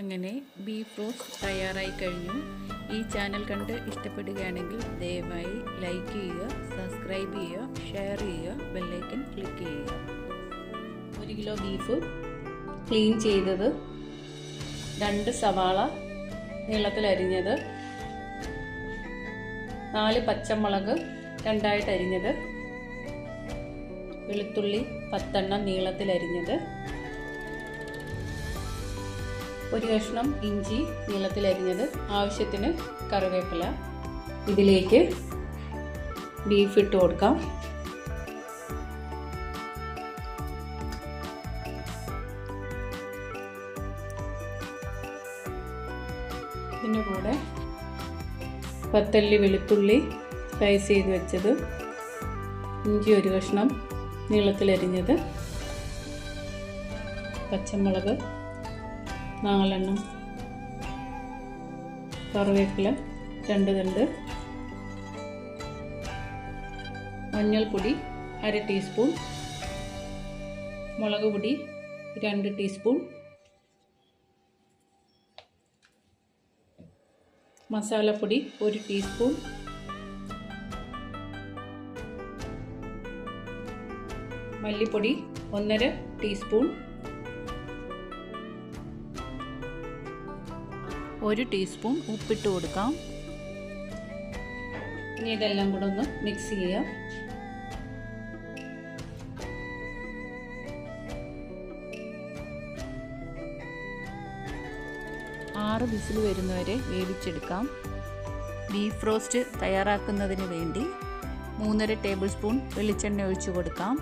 അങ്ങനെ beef roast തയ്യാറായി കഴിഞ്ഞു. ഈ ചാനൽ കണ്ട് ഇഷ്ടപ്പെടുകയാണെങ്കിൽ ദയവായി ലൈക്ക് ചെയ്യുക സബ്സ്ക്രൈബ് ചെയ്യുക ഷെയർ ചെയ്യുക ബെല്ലൈക്കൻ ക്ലിക്ക് ചെയ്യുക. ഒരു കിലോ ബീഫ് ക്ലീൻ ചെയ്തത്. രണ്ട് സവാള നീളത്തിൽ അരിഞ്ഞത് നാല് പച്ചമുളക് രണ്ടായിട്ട് അരിഞ്ഞത് വെളുത്തുള്ളി പത്തെണ്ണം നീളത്തിൽ അരിഞ്ഞത് ഒരു കഷ്ണം ഇഞ്ചി നീളത്തിൽ അരിഞ്ഞത് ആവശ്യത്തിന് കറിവേപ്പില. ഇതിലേക്ക് ബീഫ് ഇട്ട് കൊടുക്കാം. ഇതിന്റെ കൂടെ പത്തല്ലി വെളുത്തുള്ളി സ്ലൈസ് ചെയ്ത് വെച്ചത്. ഇഞ്ചി ഒരു കഷ്ണം നീളത്തിലരിഞ്ഞത് പച്ചമുളക് നാലെണ്ണം. കറിവേപ്പില രണ്ട് തണ്ട്. മഞ്ഞൾപ്പൊടി അര ടീസ്പൂൺ. മുളക് പൊടി രണ്ട് ടീസ്പൂൺ. മസാലപ്പൊടി ഒരു ടീസ്പൂൺ. മല്ലിപ്പൊടി ഒന്നര ടീസ്പൂൺ. ഒരു ടീസ്പൂൺ ഉപ്പിട്ട് കൊടുക്കാം. ഇനി ഇതെല്ലാം കൂടെ ഒന്ന് മിക്സ് ചെയ്യാം. ആറ് വിസിൽ വരുന്നവരെ വേവിച്ചെടുക്കാം. ബീഫ് റോസ്റ്റ് തയ്യാറാക്കുന്നതിന് വേണ്ടി മൂന്നര ടേബിൾ സ്പൂൺ വെളിച്ചെണ്ണ ഒഴിച്ചു കൊടുക്കാം.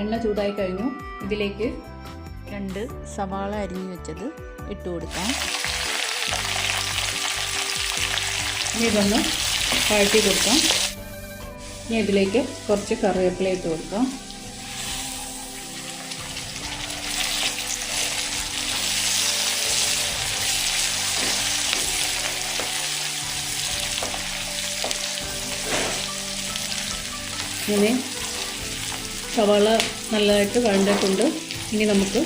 എണ്ണ ചൂടായി കഴിഞ്ഞു. ഇതിലേക്ക് രണ്ട് സവാള അരിഞ്ഞു വെച്ചത് ഇട്ട് കൊടുക്കാം. ഇനി ഇതൊന്ന് വഴറ്റി കൊടുക്കാം. ഇനി ഇതിലേക്ക് കുറച്ച് കറിവേപ്പില ഇട്ട് കൊടുക്കാം. ഇങ്ങനെ സവാള നല്ലതായിട്ട് വഴണ്ടിട്ടുണ്ട്. ഇനി നമുക്ക്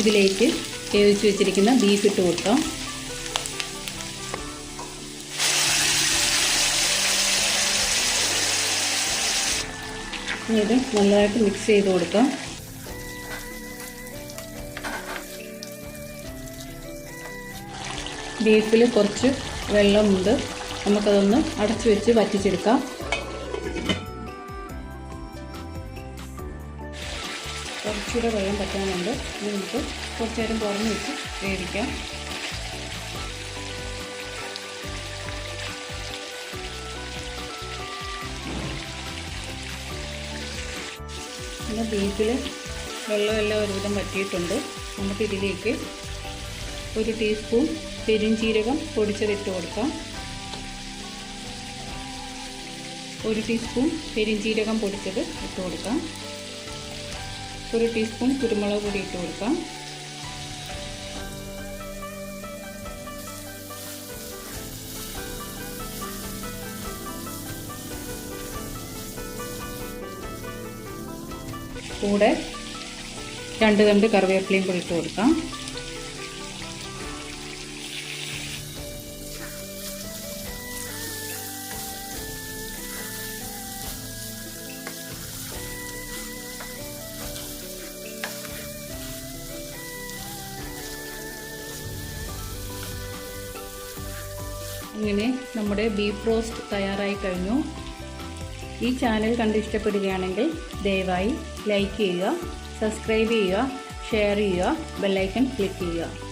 ഇതിലേക്ക് വേവിച്ച് വെച്ചിരിക്കുന്ന ബീഫ് ഇട്ട് കൊടുക്കാം. ഇത് നല്ലതായിട്ട് മിക്സ് ചെയ്ത് കൊടുക്കാം. ബീഫിൽ കുറച്ച് വെള്ളമുണ്ട്. നമുക്കതൊന്ന് അടച്ചു വെച്ച് വറ്റിച്ചെടുക്കാം. കുറച്ചുകൂടെ വെള്ളം പറ്റാനുണ്ട്. ഇത് നമുക്ക് കുറച്ച് നേരം തുറന്ന് വെച്ച് വേവിക്കാം. പിന്നെ ബീഫിൽ വെള്ളമെല്ലാം ഒരുവിധം പറ്റിയിട്ടുണ്ട് നമുക്ക് ഇതിലേക്ക് ഒരു ടീസ്പൂൺ പെരുംജീരകം പൊടിച്ചതിട്ട് കൊടുക്കാം. ഒരു ടീസ്പൂൺ പെരിഞ്ചീരകം പൊടിച്ചത് ഇട്ട് കൊടുക്കാം. ഒരു ടീസ്പൂൺ കുരുമുളക് പൊടി ഇട്ട് കൊടുക്കാം കൂടെ രണ്ട് തണ്ട് കറിവേപ്പിലയും കൂടി ഇട്ട് കൊടുക്കാം ഇങ്ങനെ നമ്മുടെ ബീഫ് റോസ്റ്റ് തയ്യാറായി കഴിഞ്ഞു. ഈ ചാനൽ കണ്ട് ഇഷ്ടപ്പെടുകയാണെങ്കിൽ ദയവായി ലൈക്ക് ചെയ്യുക സബ്സ്ക്രൈബ് ചെയ്യുക ഷെയർ ചെയ്യുക ബെല്ലൈക്കൺ ക്ലിക്ക് ചെയ്യുക.